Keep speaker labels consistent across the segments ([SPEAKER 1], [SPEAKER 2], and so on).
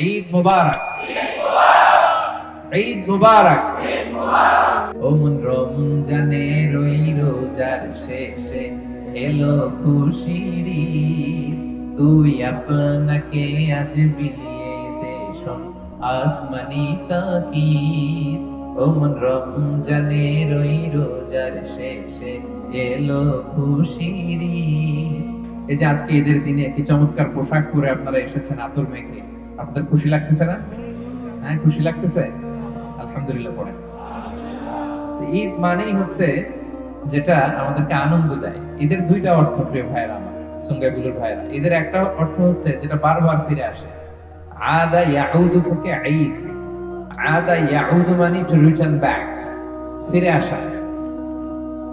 [SPEAKER 1] ঈদ মুবারক ঈদ মুবারক ও মন রমজানে রই রোজার শেষে এলো খুশির। তুই আপনাকে আজ বিলিয়ে দে শোন, আসমানি তাকিদ ও মন রমজানে রই রোজার শেষে এলো খুশির। এই যে আজকে ঈদের দিনে কি চমৎকার পোশাক পরে আপনারা এসেছেন আতর মেঘে আপনাদের খুশি লাগতেছে না? হ্যাঁ খুশি লাগতেছে? আলহামদুলিল্লাহ পড়েন। ঈদ মানেই হচ্ছে যেটা আমাদেরকে আনন্দ দেয়। ঈদের দুইটা অর্থ, প্রিয় ভাইরা আমার সঙ্গাইগুলোর ভাইরা ঈদের একটা অর্থ হচ্ছে যেটা বারবার ফিরে আসে। আদা ইয়াউদু থেকে ঈদ। আদা ইয়াউদু মানে টু রিটার্ন ব্যাক ফিরে আসা।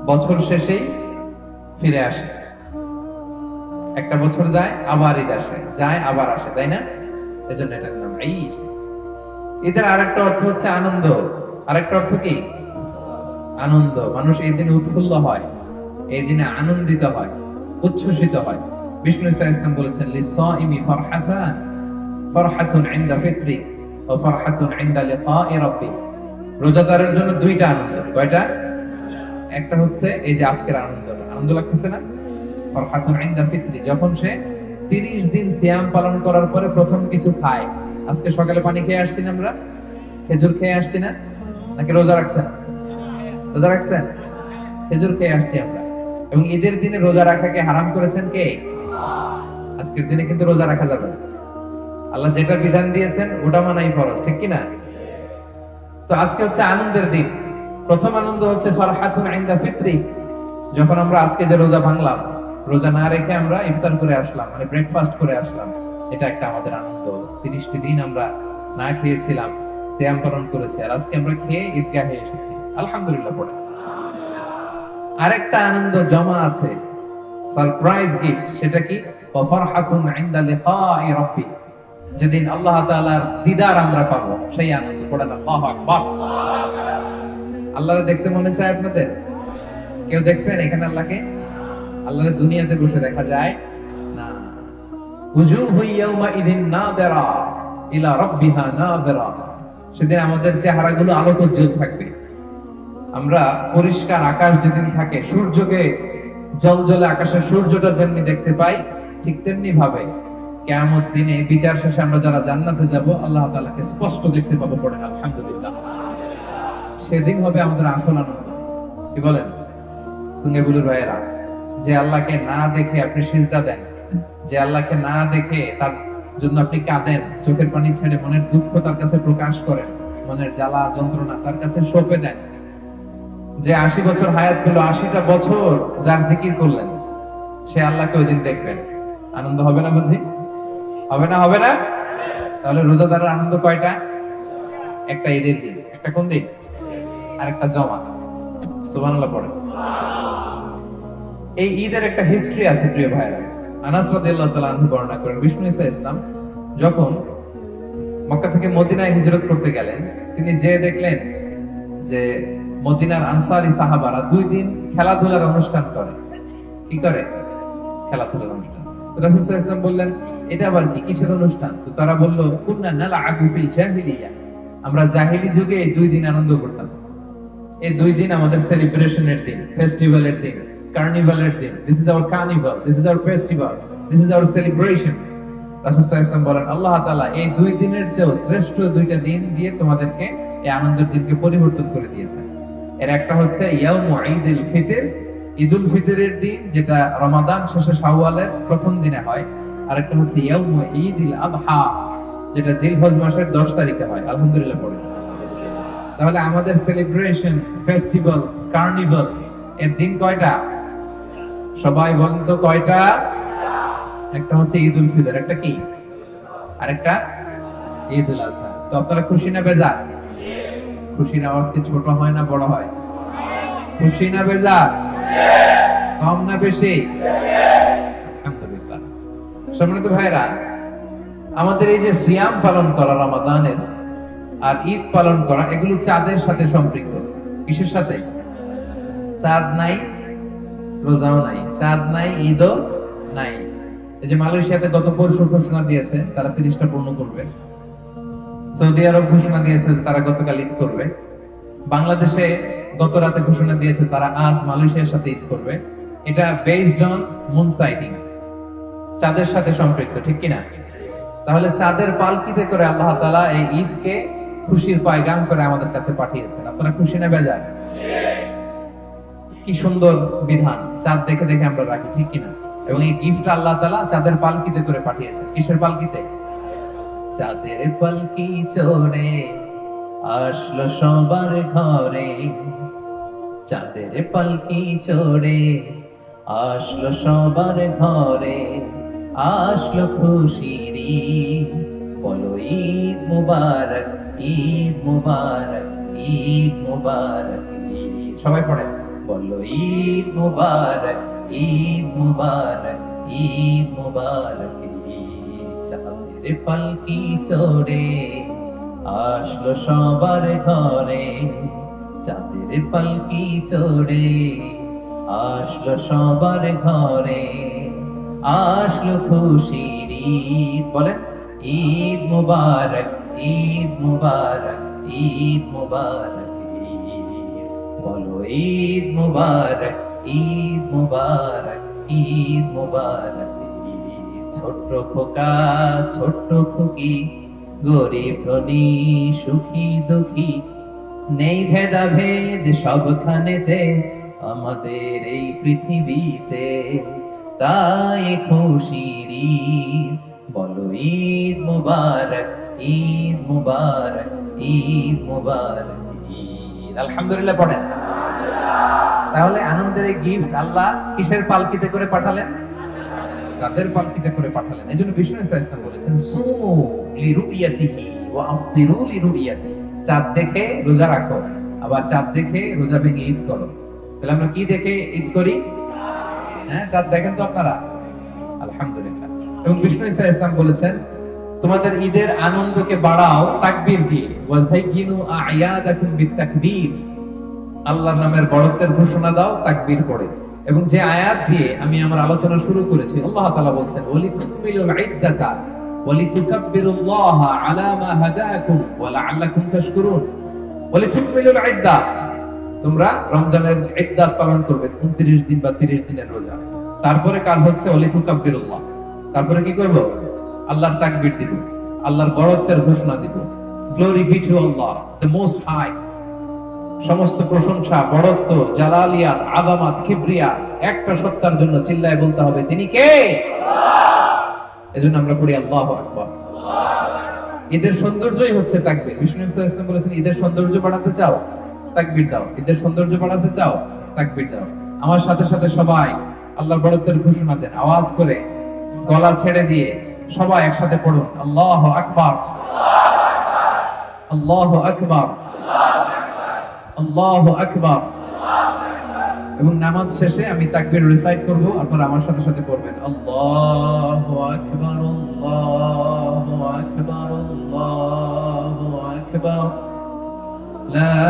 [SPEAKER 1] বছর শেষেই ফিরে আসে। একটা বছর যায়, আবার ঈদ আসে। যায়, আবার আসে, তাই না? এজন্য এটার নাম ঈদ। ঈদের আরেকটা অর্থ হচ্ছে আনন্দ। আরেকটা অর্থ কি? আনন্দ। মানুষ এই দিনে উৎফুল্ল হয়, এই দিনে আনন্দিত হয়, উচ্ছ্বসিত হয়। বিষ্ণু ইসলাম বলেছেন লিসাইমি ফারহাতান, ফারহাতুন ইনদা ফিত্রি ও ফারহাতুন ইনদা লিকাই রাব্বি। রোজাদারের জন্য দুইটা আনন্দ। কয়টা? একটা হচ্ছে এই যে আজকের আনন্দ। আনন্দ লাগতেছে না? ফারহাতুন ইনদা ফিত্রি। যখন সে 30 দিন সিয়াম পালন করার পরে প্রথম কিছু খায়। আজকে সকালে পানি খেয়ে আসছি না আমরা? খেজুর খেয়ে আসছি না নাকি রোজা রাখছেন? রোজা রাখছেন? খেজুর খেয়ে আসছি আমরা। এবং ঈদের দিনে রোজা রাখাকে হারাম করেছেন কে? আজকের দিনে কিন্তু রোজা রাখা যাবে। আল্লাহ যেটা বিধান দিয়েছেন, ওটা মানাই ফরজ, ঠিক কি না তো আজকে হচ্ছে আনন্দের দিন। প্রথম আনন্দ হচ্ছে ফারহাতুন ইনদা ফিত্রি, যখন আমরা আজকে যে রোজা ভাঙলাম। রোজা না রেখে আমরা ইফতার করে আসলাম মানে ব্রেকফাস্ট করে আসলাম। এটা একটা আমাদের আনন্দ। তিরিশটি দিন আমরা না খেয়েছিলাম, সিয়াম পালন করেছি, আর আজকে আমরা খেয়ে ঈদগাহে এসেছি। আলহামদুলিল্লাহ পড়ে। আরেকটা আনন্দ জমা আছে সারপ্রাইজ গিফট সেটা কি? ইনদা লিকাই যেদিন আল্লাহ তাআলার দিদার আমরা পাবো, সেই আনন্দ পড়েন আল্লাহু আকবার। দেখতে মনে চায় আপনাদের? কেউ দেখছেন এখানে আল্লাহকে? আল্লাহরে দুনিয়াতে বসে দেখা যায় না। আমাদের চেহারাগুলো আমরা সূর্যটা যেমনি দেখতে পাই, ঠিক তেমনি ভাবে কেমন দিনে বিচার শেষে আমরা যারা জান্নাতে যাব, আল্লাহ তালাকে স্পষ্ট দেখতে পাবো পড়ে আলহামদুলিল্লাহ। সেদিন হবে আমাদের আসল আনন্দ। কি বলেন? সুঙ্গে ভাইয়েরা যে আল্লাহকে না দেখে আপনি সিজদা দেন, যে আল্লাহকে না দেখে তার জন্য আপনি কাঁদেন, চোখের পানি ছেড়ে মনের দুঃখ তার কাছে প্রকাশ করেন, মনের জ্বালা, যন্ত্রণা তার কাছে সঁপে দেন। যে আশি বছর হায়াত পেল, আশিটা বছর যার জিকির করলেন, সে আল্লাহকে ওই দিন দেখবেন। আনন্দ হবে না বুঝি? হবে না হবে না? তাহলে রোজাদারের আনন্দ কয়টা? একটা ঈদের দিন, একটা কোন দিন? আর একটা জমা সুবহানাল্লাহ পড়ে এই ঈদের একটা হিস্ট্রি আছে, প্রিয় ভাইরা আনাস রাদিয়াল্লাহু বর্ণনা করেন, বিষ্ণু ঈসা ইসলাম যখন মক্কা থেকে মদিনায় হিজরত করতে গেলেন, তিনি যে দেখলেন যে মদিনার আনসারি সাহাবারা দুই দিন খেলাধুলার অনুষ্ঠান করে। কি করে? খেলাধুলার অনুষ্ঠান। রাসূল ওয়াসাল্লাম বললেন, এটা আবার কি কিসের অনুষ্ঠান? তো তারা বলল, কুন্না নালআবু ফিল জাহিলিয়া। আমরা জাহিলি যুগে এই দুই দিন আনন্দ করতাম। এই দুই দিন আমাদের সেলিব্রেশনের দিন ফেস্টিভ্যালের দিন। কার্নিভালের দিন। This is our carnival this is our festival this is our celebration বলেন, আল্লাহ তাআলা এই দুই দিনের চেয়েও শ্রেষ্ঠ দুইটা দিন দিয়ে তোমাদেরকে এই আনন্দের দিনকে পরিবর্তন করে এর একটা হচ্ছে ইয়াউমু ঈদুল ফিতর। ঈদুল ফিতরের দিন, যেটা রমাদান শেষে শাওয়ালের প্রথম দিনে হয়। আর একটা হচ্ছে ইয়াউমু ঈদুল আদহা যেটা জিলহজ মাসের 10 তারিখে হয়। আলহামদুলিল্লাহ পড়ে। তাহলে আমাদের সেলিব্রেশন ফেস্টিভ্যাল কার্নিভাল এর দিন কয়টা? সবাই বলেন তো কয়টা? একটা হচ্ছে ঈদ উল ফিতর, একটা কি? আরেকটা? ঈদ উল আজহা। তো আপনারা খুশি না বেজার? খুশির আওয়াজ কি ছোট হয় না বড় হয়? খুশি না বেজার? কম না বেশি? আলহামদুলিল্লাহ। সম্মানিত ভাইরা আমাদের এই যে সিয়াম পালন করা রমাদানের আর ঈদ পালন করা, এগুলো চাঁদের সাথে সম্পৃক্ত। কিসের সাথে? চাঁদ নাই রোজাও নাই, চাঁদ নাই, ঈদও নাই। এই যে মালয়েশিয়াতে গত পরশু ঘোষণা দিয়েছে, তারা তিরিশটা পূর্ণ করবে। সৌদি আরব ঘোষণা দিয়েছে তারা গতকাল ঈদ করবে। বাংলাদেশে গত রাতে ঘোষণা দিয়েছে তারা আজ মালয়েশিয়ার সাথে ঈদ করবে। এটা বেসড অন মুন সাইটিং চাঁদের সাথে সম্পৃক্ত, ঠিক কিনা? তাহলে চাঁদের পালকিতে করে আল্লাহ তালা এই ঈদকে খুশির পায়গাম করে আমাদের কাছে পাঠিয়েছেন। আপনারা খুশি না বেজার? কি সুন্দর বিধান, চাঁদ দেখে দেখে আমরা রাখি, ঠিক কিনা? এবং এই গিফট আল্লাহ তালা চাঁদের পালকিতে করে পাঠিয়েছেন। কিসের পালকিতে? চাঁদের পালকি চড়ে আসলো সবার ঘরে। চাঁদের পালকি চড়ে আসলো সবার ঘরে। আসলো খুশির। বলো ঈদ মুবারক ঈদ মুবারক ঈদ মুবারক। সবাই পড়ে। বলো, ঈদ মুবারক ঈদ মুবারক ঈদ মুবারক চাঁদের পালকি চড়ে? আসলো সবার ঘরে। চাঁদের পালকি চড়ে? আসলো সবার ঘরে। আসলো খুশির ঈদ, বলেন, ঈদ মুবারক ঈদ মুবারক ঈদ মুবারক। বলো, ঈদ মুবারক ঈদ মুবারক ঈদ মুবারক। ছোট্ট খোকা, ছোট্ট খুকি, গরিব ধনী, সুখী দুঃখী। নেই ভেদাভেদ সবখানেতে, আমাদের এই পৃথিবীতে। তাই খুশির বলো, ঈদ মুবারক ঈদ মুবারক ঈদ মুবারক। আলহামদুলিল্লাহ পড়েন তাহলে আনন্দের এই গিফট আল্লাহ কিসের পালকিতে করে পাঠালেন? পালকিতে করে পাঠালেন। এই জন্য বিষ্ণু ইসলাম বলেছেন, সুমু আফতিরু চাঁদ দেখে রোজা রাখো, আবার চাঁদ দেখে রোজা ভেঙে ঈদ করো। তাহলে আমরা কি দেখে ঈদ করি? হ্যাঁ চাঁদ দেখেন তো আপনারা? আলহামদুলিল্লাহ। এবং বিষ্ণু ইসা ইসলাম বলেছেন তোমাদের ঈদের আনন্দকে বাড়াও তাকবীর দিয়ে। ওয়াজাইয়িনু আয়াদাকুম বিতাকবীর আল্লাহর নামের বড়ত্বের ঘোষণা দাও, তাকবীর পড়ে। এবং যে আয়াত দিয়ে আমি আমার আলোচনা শুরু করেছি, আল্লাহ তাআলা বলছেন, ওয়ালিতুকমিলুল ইদ্দাতা ওয়ালিতুকাব্বিরুল্লাহা আলা মা হাদাকুম ওয়া লাআল্লাকুম তাশকুরুন। ওয়ালিতুকমিলুল ইদ্দা, তোমরা রমজানের ইদ্দাত পালন করবে 29 দিন বা 30 দিনের রোজা। তারপরে কাজ হচ্ছে ওয়ালিতুকাব্বিরুল্লাহ। তারপরে কি করব? আল্লাহর তাকবীর দিব আল্লাহর বড়ত্বের ঘোষণা দিব। Glory be to Allah the most high সমস্ত প্রশংসা বড়ত্ব জালালিয়াত আদামাত কিবরিয়া একটা সত্তার জন্য চিল্লায় বলতে হবে তিনি কে? এজন্য আমরা পড়ি আল্লাহ আকবার। ঈদের সৌন্দর্যই হচ্ছে তাকবীর। বিষ্ণু ইসলাম বলেছেন ঈদের সৌন্দর্য বাড়াতে চাও তাকবীর দাও। ঈদের সৌন্দর্য বাড়াতে চাও তাকবীর দাও। আমার সাথে সাথে সবাই আল্লাহর বড়ত্বের ঘোষণা দেন। আওয়াজ করে গলা ছেড়ে দিয়ে সবাই একসাথে পড়ুন। আল্লাহ আকবার। আল্লাহ আকবার। আল্লাহ আকবার। এবং নামাজ শেষে আমি তাকবীর রিসাইট করব, আপনারা আমার সাথে সাথে পড়বেন। আল্লাহু আকবার আল্লাহু আকবার আল্লাহু আকবার। লা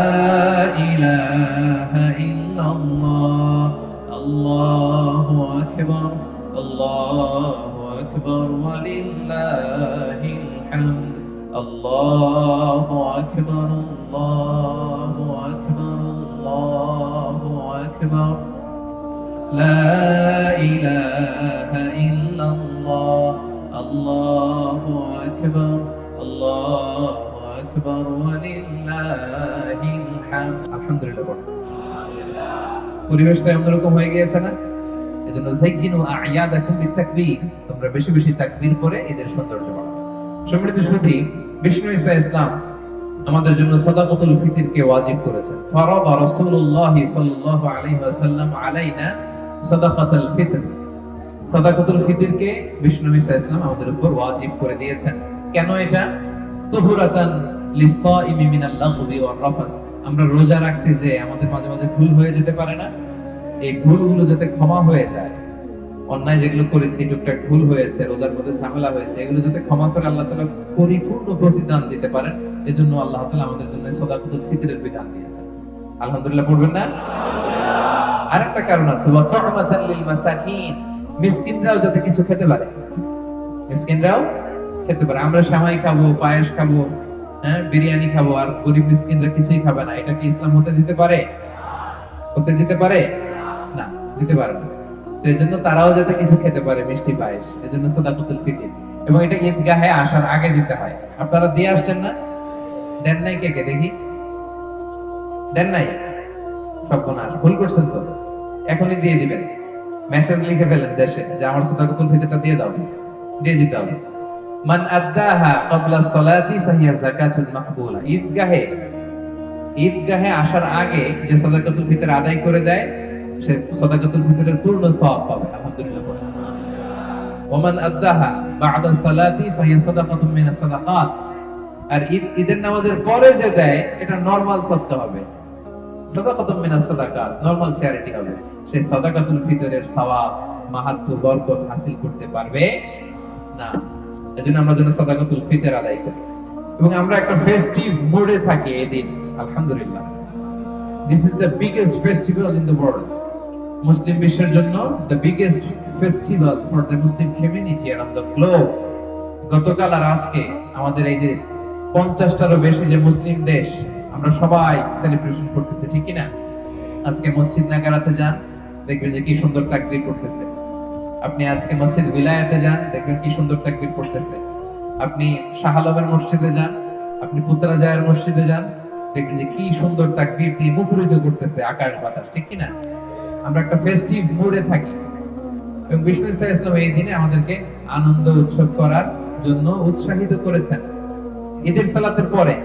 [SPEAKER 1] ইলাহা ইল্লাল্লাহ। আল্লাহু আকবার, আল্লাহু আকবার ওয়ালিল্লাহিল হামদ আল্লাহু আকবার আল্লাহু আকবার আল্লাহু আকবার لا إله إلا الله الله أكبر الله أكبر ولله الحمد الحمد لله বলো। পরিবেশটা এমনরকম হয়ে গিয়েছে না এজন্য আ'য়াদাকুম বিতাকবীর তোমরা বেশি বেশি তাকবীর করে এদের সৌন্দর্য বাড়াও। সম্মানিত বিষ্ণু ইসলাম আমাদের জন্য সাদাকাতুল ওয়াজিব করেছেন। রাসূলুল্লাহ সাল্লাল্লাহু আলাইহি ওয়াসাল্লাম আলাইনা সাদাকাতুল ফিতর সাদাকাতুল বিষ্ণু ইসলাম আমাদের উপর ওয়াজিব করে দিয়েছেন। কেন এটা? তুহুরাতান লিসাইমি মিনাল লাগবি রাফাস আমরা রোজা রাখতে যে আমাদের মাঝে মাঝে ভুল হয়ে যেতে পারে না। এই ভুলগুলো যাতে ক্ষমা হয়ে যায়, অন্যায় যেগুলো করেছি, টুকটাক ভুল হয়েছে, রোজার মধ্যে ঝামেলা হয়েছে, এগুলো যাতে ক্ষমা করে আল্লাহ তাআলা পরিপূর্ণ প্রতিদান দিতে পারেন, এজন্য আল্লাহ তাআলা আমাদের জন্য সাদাকাতুল ফিতরের বিধান দিয়েছেন। আলহামদুলিল্লাহ, পড়বেন না? আরেকটা কারণ আছে মাসাকিন, মিসকিনরাও যাতে কিছু খেতে পারে। মিসকিনরাও খেতে পারে। আমরা সেমাই খাব, পায়েস খাব হ্যাঁ বিরিয়ানি খাব, আর গরিব মিসকিনরা কিছুই খাবে না। এটা কি ইসলাম হতে দিতে পারে? হতে দিতে পারে? না, দিতে পারে না। তো জন্য তারাও যাতে কিছু খেতে পারে, মিষ্টি পায়েস এই জন্য সদাকুতুল ফিতির। এবং এটা ঈদগাহে আসার আগে দিতে হয়। আপনারা দিয়ে আসছেন না? দেন নাই কে কে? দেখি। দেন নাই? সর্বনাশ। ভুল করছেন তো। এখনই দিয়ে দিবেন। মেসেজ লিখে ফেলেন দেশে যে আমার সদাকুতুল ফিতরটা দিয়ে দাও। দিয়ে দিতে হবে। মান আদ্দাহা ক্বাবলা সলাতি ফাহিয়া যাকাতুল মাকবুলা। ঈদগাহে ঈদগাহে আসার আগে যে সদাকাতুল ফিতর আদায় করে দেয় সে সদাকাতুল ফিতরের পূর্ণ সওয়াব পাবে, আলহামদুলিল্লাহ ওমান আদ্দাহা বা'দা সালাতি মিনাস সাদাকাত। আর ঈদ, ঈদের নামাজের পরে যে দেয়, এটা নরমাল হবে। মিনাস সাদাকাত, নরমাল চ্যারিটি হবে। ফিতরের সওয়াব মাহাত্ম্য বরকত হাসিল করতে পারবে না। এজন্য আমরা যেন সাদাকাতুল ফিতর আদায় করি। এবং আমরা একটা ফেস্টিভ মুডে থাকি এই দিন আলহামদুলিল্লাহ। This is the biggest festival in the world Muslim বিশ্বের জন্য the biggest festival for the Muslim community around the globe গতকাল আর আজকে আমাদের এই যে পঞ্চাশটারও বেশি যে মুসলিম দেশ, আমরা সবাই সেলিব্রেশন করতেছি, ঠিক না আজকে মসজিদ নাগারাতে যান, দেখবেন যে কি সুন্দর তাকবীর করতেছে আপনি আজকে মসজিদ বিলায়াতে যান, দেখবেন কি সুন্দর তাকবীর করতেছে আপনি শাহ আলমের মসজিদে যান, আপনি পুত্রাজায়ের মসজিদে যান, দেখবেন যে কি সুন্দর তাকবীর দিয়ে মুখরিত করতেছে আকাশ বাতাস, ঠিক কি না আমরা একটা ফেস্টিভ মুডে থাকি। এবং বিষ্ণু ইসা ইসলাম এই দিনে আমাদেরকে আনন্দ উৎসব করার জন্য উৎসাহিত করেছেন। ঈদের সালাতের পরে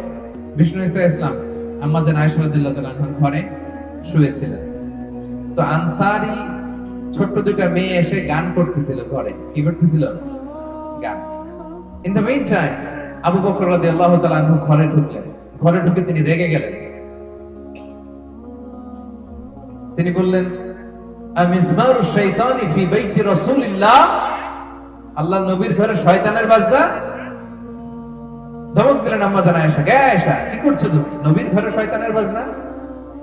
[SPEAKER 1] বিষ্ণু ইসা ইসলাম আমাদের আয়েশা রাদিয়াল্লাহু তাআলার ঘরে শুয়েছিলেন। তো আনসারি ছোট্ট দুইটা মেয়ে এসে গান করতেছিল ঘরে। কি করতেছিল? গান। In the main time Abu Bakr রাদিয়াল্লাহু তাআলা ঘরে ঢুকলেন। ঘরে ঢুকে তিনি রেগে গেলেন। তিনি বললেন আল্লাহ নবীর ঘরে শয়তানের ধমক দিলেন, আম্মা জানা গে কি করছ তুমি? নবীর ঘরে শয়তানের বাজনা?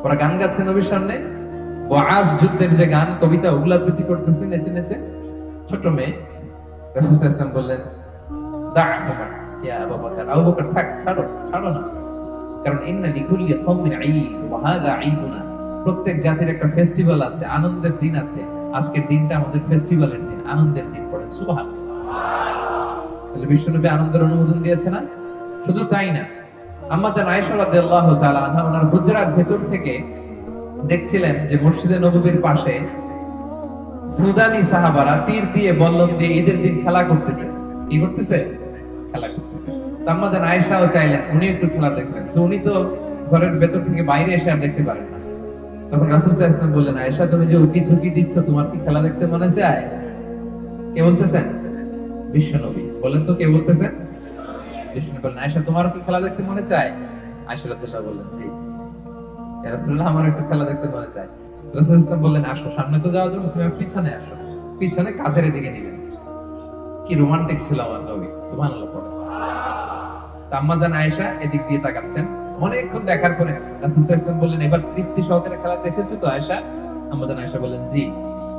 [SPEAKER 1] ওরা গান গাচ্ছে নবীর সামনে। ওয়াজ যুদ্ধের যে গান, কবিতা, ওগুলা আবৃত্তি করতেছে নেচে নেচে। ছোট মেয়ে বললেন আবু বকর থাক, ছাড়ো ছাড়ো না। কারণ ইন্না লিকুল্লি কওমিন ঈদ, ওয়া হাযা ঈদুনা। প্রত্যেক জাতির একটা ফেস্টিভ্যাল আছে, আনন্দের দিন আছে। আজকের দিনটা আমাদের ফেস্টিভ্যালের দিন, আনন্দের দিন পড়ে। সুবহান তাহলে বিশ্বনবী আনন্দের অনুমোদন দিয়েছে না? শুধু তাই না আনহা, ওনার ভেতর থেকে দেখছিলেন যে মসজিদে নববীর পাশে সুদানি সাহাবারা তীর দিয়ে বল্লম দিয়ে ঈদের দিন খেলা করতেছে। কি করতেছে? খেলা করতেছে। তো আম্মা জান আয়েশাও চাইলেন, উনি একটু খেলা দেখবেন। তো উনি তো ঘরের ভেতর থেকে বাইরে এসে আর দেখতে পারেন তখন রাসূল সাল্লাল্লাহু বললেন, আয়েশা, তুমি যে উকি ঝুঁকি দিচ্ছ, তোমার কি খেলা দেখতে মনে চায়? কে বলতেছেন? বিশ্বনবী বলেন তো কে বলতেছেন? বিশ্বনবী বললেন, আয়েশা তোমার কি খেলা দেখতে মনে চায়? আয়েশা রাদিয়াল্লাহু বললেন, জি। রাসূলুল্লাহ আমার একটু খেলা দেখতে মনে চায়। রাসূল সাল্লাল্লাহু বললেন, আসো, সামনে তো যাওয়ার জন্য তুমি পিছনে আসো। পিছনে কাঁধের দিকে নিবে কি রোমান্টিক ছিল আমার নবী, সুবহানাল্লাহ, পড়ে। আম্মা জান আয়েশা এদিক দিয়ে তাকাচ্ছেন। অনেকক্ষণ দেখার পরে বললেন, এবার তৃপ্তি সহকারে খেলা দেখেছ তো আয়েশা? আম্মা জান আয়েশা বললেন, জি,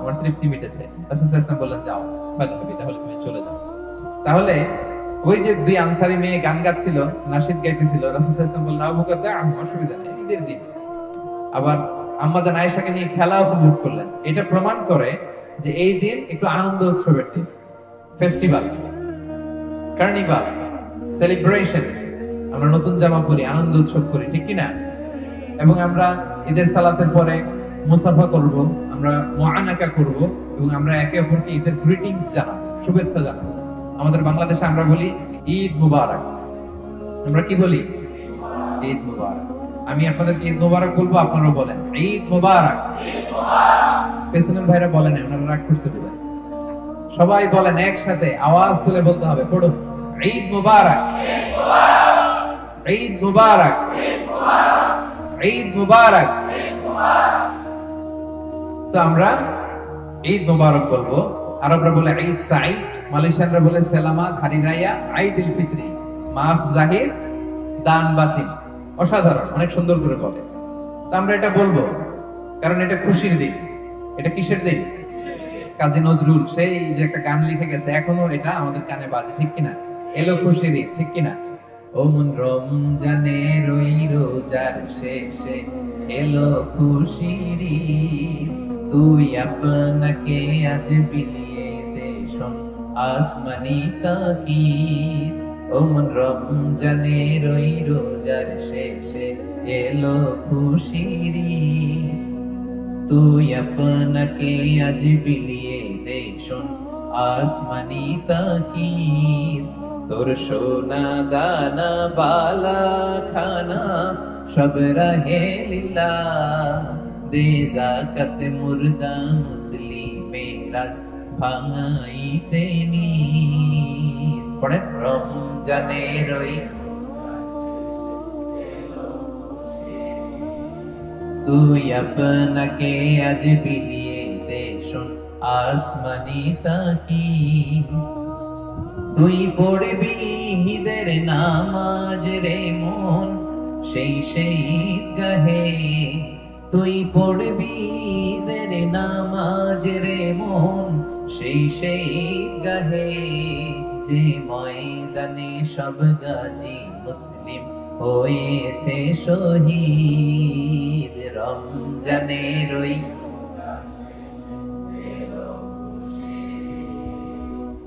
[SPEAKER 1] আমার তৃপ্তি মিটেছে। বললেন, যাও, বাদ তাহলে তুমি চলে যাও। তাহলে ওই যে দুই আনসারি মেয়ে গান গাচ্ছিল নাশিদ গাইতেছিল বললেন আবু বকর অসুবিধা নেই, ঈদের দিন। আবার আম্মা জান আয়েশাকে নিয়ে খেলা উপভোগ করলেন। এটা প্রমাণ করে যে এই দিন একটু আনন্দ উৎসবের দিন ফেস্টিভ্যাল কার্নিভাল সেলিব্রেশন আমরা নতুন জামা পরি, আনন্দ উৎসব করি, ঠিক কি না এবং আমরা ঈদের সালাতের পরে মুসাফা করব, আমরা মুআনাকা করব, এবং আমরা একে অপরকে ঈদের গ্রিটিংস জানাব, শুভেচ্ছা জানাব। আমাদের বাংলাদেশে আমরা বলি ঈদ মুবারক। আমরা কি বলি? ঈদ মুবারক। আমি আপনাদেরকে ঈদ মুবারক বলব, আপনারাও বলেন, ঈদ মুবারক। পেছনের ভাইরা বলেন, ওনারা রাগ করছে বোধহয় সবাই বলেন, একসাথে আওয়াজ তুলে বলতে হবে, পড়ুন ঈদ মুবারক ঈদ মুবারক। ঈদ মুবারক। তো আমরা ঈদ মুবারক বলব। আরবরা বলে ঈদ সাইদ মালয়েশিয়ানরা বলে সেলামা খারিরাইয়া ঈদ উল ফিতরি। মাফ জাহির, দান বাতিল। অসাধারণ, অনেক সুন্দর করে বলে। তো আমরা এটা বলব, কারণ এটা খুশির দিন। এটা কিসের দিন? কাজী নজরুল, সেই যে একটা গান লিখে গেছে, এখনও এটা আমাদের কানে বাজে, ঠিক কিনা? এলো খুশির ঈদ, ঠিক কিনা? ও মন রমজানের ওই রোজার শেষে এলো খুশির। তুই আপনাকে আজ বিলিয়ে দে শোন আসমানি তাকিদ ও মন রমজানের ওই রোজার শেষে এলো খুশির। তুই আপনাকে আজ বিলিয়ে দে শোন আসমানি তাকিদ তোর সোনা দানা, বালা খানা, সব রহে লীলা। দে জাকাত মুর্দা মুসলিমে রাজ ভাঙাইতে নি। পড়েন রমজানের ওই তুই আপনাকে আজ বিলিয়ে দে শোন, আসমানি তাকি। তুই পড়বি হিদের নামাজ রে মন, সেই সেই গাহে তুই পড়বি হিদের নামাজ রে মন, সেই সেই গাহে যে ময়দানে সব গাজী মুসলিম হয়েছে শহীদ, রমজানের ওই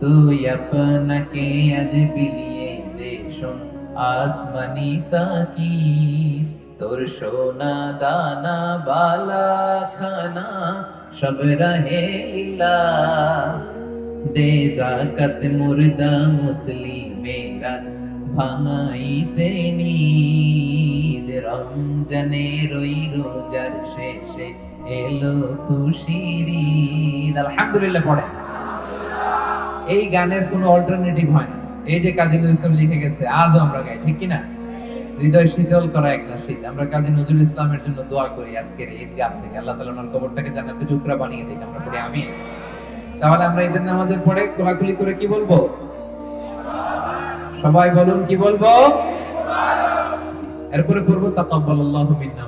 [SPEAKER 1] তুই আপনাকে আজ বিলিয়ে দে শোন, আসমানি তাকিদ। তোর সোনা দানা, বালা, খানা, সব রহে লীলা। দে জাকাত মুর্দা মুসলিমে রাজ ভাঙাইতে নিদ। রমজানের ওই রোজার শেষে এলো খুশির আলহামদুলিল্লাহ, পড়ে। এই গানের কোনো অল্টারনেটিভ হয় না। এই যে কাজী নজরুল ইসলাম লিখে গেছে, আজও আমরা গাই, ঠিক কি না হৃদয় শীতল করা এক নাশিদ আমরা কাজী নজরুল ইসলামের জন্য দোয়া করি আজকের ঈদ গান থেকে। আল্লাহ তাআলা ওনার কবরটাকে জান্নাতে টুকরা বানিয়ে দিক, আমরা পড়ি, আমিন। তাহলে আমরা ঈদের নামাজের পরে কোলাকুলি করে কি বলব? সবাই বলুন, কি বলব? এরপরে পড়ব, তাকাব্বালাল্লাহু মিন্না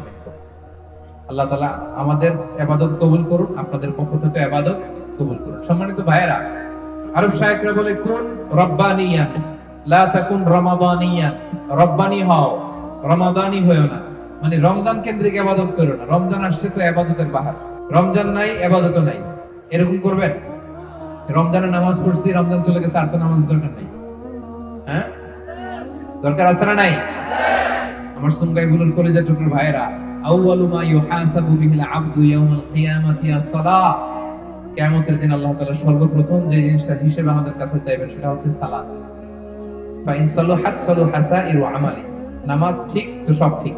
[SPEAKER 1] আল্লাহ তাআলা আমাদের ইবাদত কবুল করুন, আপনাদের পক্ষ থেকে ইবাদত কবুল করুন। সম্মানিত ভাইয়েরা আরব শায়েকরা বলে কোন রব্বানিয়ান লা তাকুন রমাদানিয়ান রব্বানি হও, রমাদানি হয়েও না। মানে রমজান কেন্দ্রিক ইবাদত করো না। রমজান আসছে তো ইবাদতের বাহার। রমজান নাই ইবাদত নাই। এরকম করবেন? রমজানে নামাজ পড়ছি, রমজান চলে গেছে, আর তো নামাজ দরকার নাই। হ্যাঁ? দরকার আছে না নাই? আমার সুনগাই গুলোর কলেজের টুকরো ভাইয়েরা, আউয়ালু মা ইউহাসাবু বিহিল আবদু ইয়াউমাল কিয়ামাতি আস-সালাহ। কিয়ামতের দিন আল্লাহ তাআলা সর্বপ্রথম যে জিনিসটা হিসেবে আমাদের কাছে চাইবেন সেটা হচ্ছে আমালি। নামাজ ঠিক তো সব ঠিক।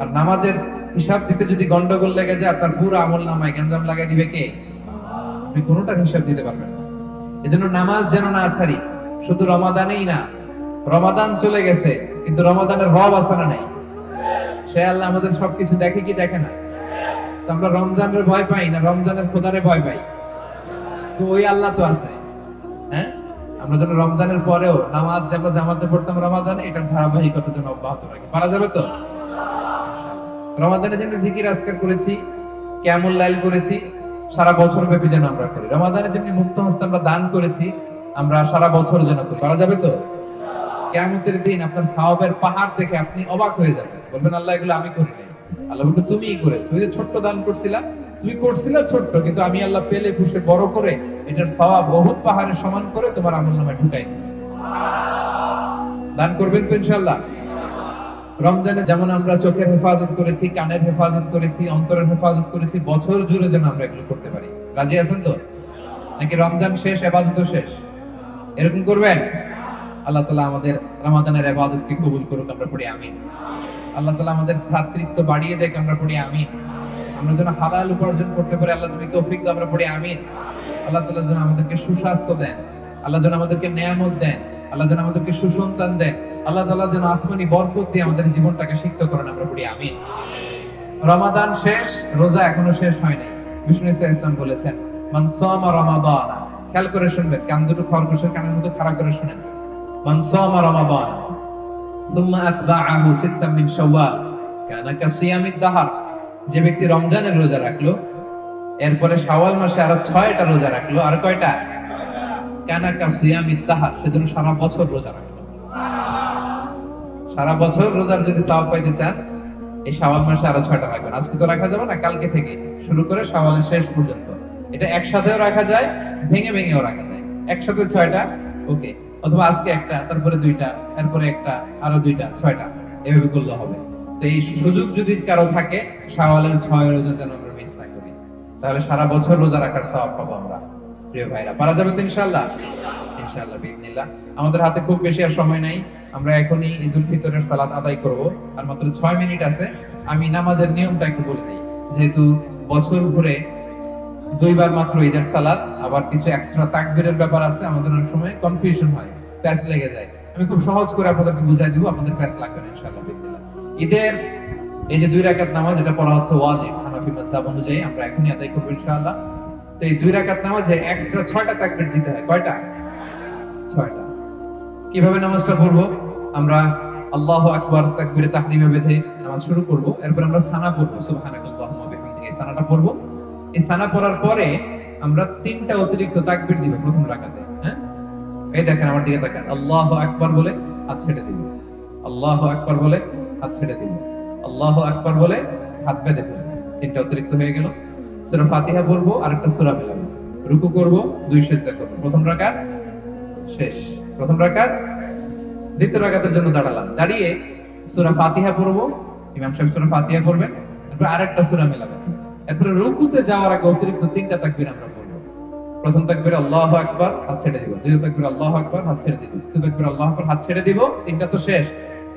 [SPEAKER 1] আর নামাজের হিসাব দিতে যদি গন্ডগোল লেগে যায় আপনার পুরো আমল নামায় লাগাই দিবে কে? আপনি কোনোটার হিসাব দিতে পারবেন না। এজন্য নামাজ যেন না ছাড়ি, শুধু রমাদানেই না, রমাদান চলে গেছে, কিন্তু রমাদানের রব আছে না নাই? সে আল্লাহ আমাদের সবকিছু দেখে কি দেখে না? আমরা রমজানের ভয় পাই না? রমজানের খোদারে ভয় পাই। তো ওই আল্লাহ তো আছে। হ্যাঁ? আমরা যেন রমজানের পরেও নামাজ যেন জামাতে পড়তাম রমাদানে, এটার ধারাবাহিকতা যেন অব্যাহত রাখি। পারা যাবে তো? রমাদানে যেন জিকির আজকার করেছি, ক্যামুল লাইল করেছি, সারা বছর ব্যাপী যেন আমরা করি। রমাদানে যেমনি মুক্ত হস্তে আমরা দান করেছি, আমরা সারা বছর যেন করি। পারা যাবে তো? কেমতের দিন আপনার সাহাবের পাহাড় দেখে আপনি অবাক হয়ে যাবেন। বলবেন, আল্লাহ, এগুলো আমি করি নাই। আল্লাহ বলবে তুমিই করেছ। ওই যে ছোট্ট দান করছিলা তুমি করছিলা ছোট্ট, কিন্তু আমি আল্লাহ পেলে বড় করে এটার বহুত পাহাড়ের সমান করে তোমার আমল নামে ঢুকাই দান করবেন তো ইনশাল্লাহ রমজানে যেমন আমরা চোখের হেফাজত করেছি, কানের হেফাজত করেছি, অন্তরের হেফাজত করেছি, বছর জুড়ে যেন আমরা এগুলো করতে পারি। রাজি আছেন তো? নাকি রমজান শেষ, এবাদত শেষ? এরকম করবেন? আল্লাহ তালা আমাদের রমাদানের এবাদতকে কবুল করুক, আমরা পড়ি, আমিন। আল্লাহ তালা আমাদের ভ্রাতৃত্ব বাড়িয়ে দেখ আমরা পড়ি আমিন। আমরা যেন হালাল উপার্জন করতে পারি, আল্লাহ তুমি তৌফিক দাও, আমরা পড়ি আমিন। আল্লাহ তালা যেন আমাদেরকে সুস্বাস্থ্য দেন, আল্লাহ যেন আমাদেরকে নিয়ামত দেন, আল্লাহ যেন আমাদেরকে সুসন্তান দেন, আল্লাহ তালা যেন আসমানি বরকত দিয়ে আমাদের জীবনটাকে সিক্ত করেন, আমরা পড়ি আমিন। রমাদান শেষ, রোজা এখনও শেষ হয়নি। বিষ্ণু ইসা ইসলাম বলেছেন, মান সামা রমাদান খেয়াল করে শুনবেন, কান দুটো খরগোশের কানের মতো খাড়া করে শুনেন। মান সামা রমাদান সুম্মা আতবাআহু সিত্তাম মিন শাওয়াল। কানা কাসিয়ামিদ দাহার। যে ব্যক্তি রমজানের রোজা রাখল, এরপরে শাওয়াল মাসে আরও ছয়টা রোজা রাখল, আর কয়টা? কানা সিয়াম ইত্তাহার সেজন্য সারা বছর রোজা রাখল। সারা বছর রোজার যদি সওয়াব পাইতে চান, এই শাওয়াল মাসে আরও ছয়টা রাখবেন। আজকে তো রাখা যাবে না, কালকে থেকে শুরু করে শাওয়ালের শেষ পর্যন্ত। এটা একসাথেও রাখা যায়, ভেঙে ভেঙেও রাখা যায়। একসাথে ছয়টা? ওকে। অথবা আজকে একটা, তারপরে দুইটা, এরপরে একটা, আরও দুইটা, ছয়টা। এভাবে করলে হবে। তো এই সুযোগ যদি কারও থাকে, শাওয়ালের ছয় রোজা যেন আমরা মিস না করি। তাহলে সারা বছর রোজা রাখার সওয়াব পাবো আমরা, প্রিয় ভাইরা। পারা যাবে তো ইনশাআল্লাহ? ইনশাআল্লাহ বিদিনিল্লাহ আমাদের হাতে খুব বেশি আর সময় নাই। আমরা এখনই ঈদুল ফিতরের সালাত আদায় করব। আর মাত্র ছয় মিনিট আছে। আমি নামাজের নিয়মটা একটু বলে দিই। যেহেতু বছর ঘুরে দুইবার মাত্র ঈদের সালাত আবার কিছু এক্সট্রা তাকবীরের ব্যাপার আছে, আমাদের অনেক সময় কনফিউশন হয়, প্যাচ লেগে যায়। আমি খুব সহজ করে আপনাদেরকে বুঝাই দিব, আপনাদের প্যাচ লাগবে না, ইনশাআল্লাহ ঈদের এই যে দুই রাকাত নামাজ, এটা পড়া হচ্ছে ওয়াজিব, হানাফি মাযহাব অনুযায়ী, আমরা এখনই আদায় করব, ইনশাআল্লাহ। তো এই দুই রাকাত নামাজে এক্সট্রা ছয়টা তাকবির দিতে হয়, কয়টা? ছয়টা। কীভাবে নামাজটা পড়ব? আমরা আল্লাহ আকবার তাকবীরে তাহরিমে বেঁধে নামাজ শুরু করব, এরপর আমরা সানা পড়ব, সুবহানাকাল্লাহুম্মা বিহামদিকা এই সানাটা পড়ব। এই সানা পড়ার পরে আমরা তিনটা অতিরিক্ত তাকবীর দিব প্রথম রাকাতে হ্যাঁ? এই দেখেন আমার দিকে তাকান। আল্লাহু আকবার বলে হাত ছেড়ে দিব। আল্লাহু আকবার বলে হাত ছেড়ে দিব। আল্লাহু আকবার বলে হাত বেঁধে ফেলব তিনটা অতিরিক্ত হয়ে গেল। সূরা ফাতিহা পড়ব আর একটা সূরা মিলাবো। রুকু করব, দুই সেজদা করব। প্রথম রাকাত শেষ। প্রথম রাকাত দ্বিতীয় রাকাতের জন্য দাঁড়ালাম। দাঁড়িয়ে সূরা ফাতিহা পড়ব। ইমাম সাহেব সূরা ফাতিহা পড়বেন। তারপর আরেকটা সূরা মিলাবেন এরপরে রুকুতে যাওয়ার আগে অতিরিক্ত তিনটা তাকবীর আমরা পড়ব। প্রথম তাকবীর, আল্লাহু আকবার হাত ছেড়ে দিব। দ্বিতীয় তাকবীর, আল্লাহু আকবার হাত ছেড়ে দিব। তৃতীয় তাকবীর, আল্লাহু আকবার হাত ছেড়ে দিব। তিনটা তো শেষ।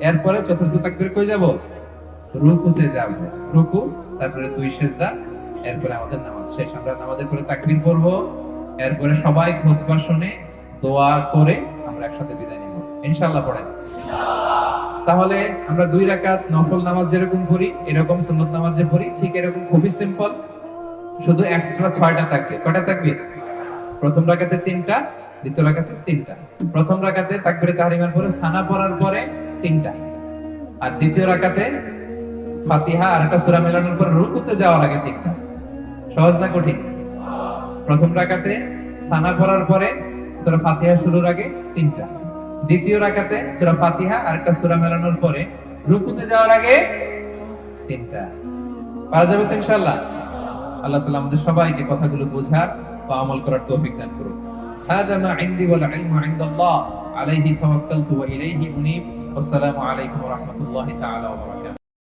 [SPEAKER 1] এরপরে চতুর্থ তাকবীর কই যাব? রুকুতে যাব। রুকু, তারপরে দুই সেজদা, এরপরে আমাদের নামাজ শেষ। আমরা নামাজের পরে তাকবীর পড়ব। এরপরে সবাই খুতবা শুনে দোয়া করে আমরা একসাথে বিদায় নিব। ইনশাআল্লাহ পড়েন। তাহলে আমরা দুই রাকাত নফল নামাজ যেরকম পড়ি, এরকম সুন্নত নামাজ যে পড়ি, ঠিক এরকম খুবই সিম্পল শুধু এক্সট্রা ছয়টা থাকবে। কয়টা থাকবে? প্রথম রাকাতে তিনটা, দ্বিতীয় রাকাতে তিনটা। প্রথম রাকাতে তাকবিরে তাহরিমার পরে সানা পড়ার পরে তিনটা। আর দ্বিতীয় রাকাতে ফাতিহা আর একটা সূরা মেলানোর পর রুকুতে যাওয়ার আগে তিনটা। সহজ না কঠিন? প্রথম রাকাতে সানা পড়ার পরে সূরা ফাতিহা শুরুর আগে তিনটা। দ্বিতীয় রাকাতে সূরা ফাতিহা আর একটা সূরা মেলানোর পরে রুকুতে যাওয়ার আগে তিনটা পারা যাবে তো ইনশাআল্লাহ আল্লাহ তাআলা আমাদের সবাইকে কথাগুলো বোঝার বা আমল করার তৌফিক দান করুন هذا ما عندي والعلم عند الله عليه توكلت وإليه أنيب والسلام عليكم ورحمة الله تعالى وبركاته